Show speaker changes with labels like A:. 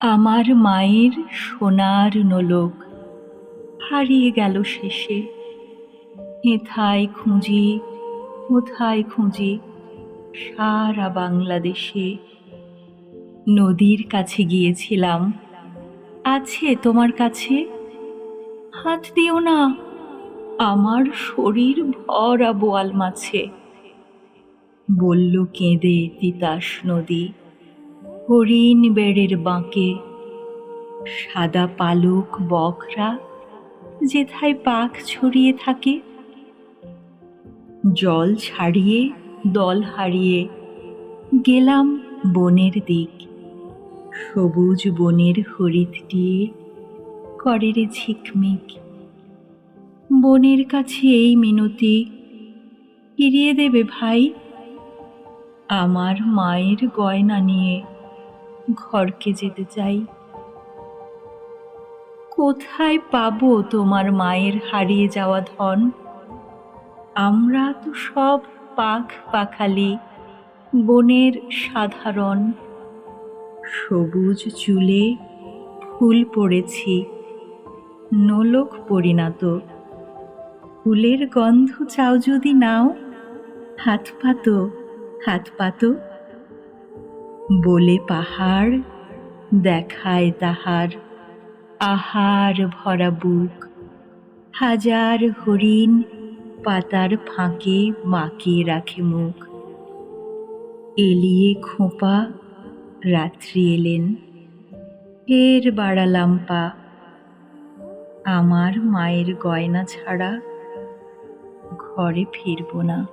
A: আমার মায়ের সোনার নোলক। হারিয়ে গেল শেষে। হেথায় খুঁজি, কোথায় খুঁজি সারা বাংলাদেশে? নদীর কাছে গিয়েছিলাম। আছে তোমার কাছে? হাত দিও না। আমার শরীর ভরা বোয়াল মাছে। বলল কেঁদে তিতাস নদী। হরিণ বেড়ের বাঁকে, সাদা পালক বকরা যেথায় পাখ ছড়িয়ে থাকে। জল ছাড়িয়ে, দল হারিয়ে গেলাম বনের দিক, সবুজ বনের হরিৎ দিয়ে করে রে ঝিকমিক। বনের কাছে এই মিনতি, ফিরিয়ে দেবে ভাই আমার মায়ের গয়না নিয়ে। ঘরকে যেতে চাই। কোথায় পাবো তোমার মায়ের হারিয়ে যাওয়া ধন? আমরা তো সব পাখ পাখালি, বনের সাধারণ। সবুজ চুলে ফুল পড়েছি, নোলক পরিণত। ফুলের গন্ধ চাও যদি নাও, হাত পাতো হাত পাতো। বলে পাহাড় দেখায় তাহার আহার ভরা বুক। হাজার হরিণ পাতার ফাঁকে মাকে রাখে মুখ। এলিয়ে খোঁপা রাত্রি এলেন। ফের বাড়ালাম পা। আমার মায়ের গয়না ছাড়া ঘরে ফিরব না।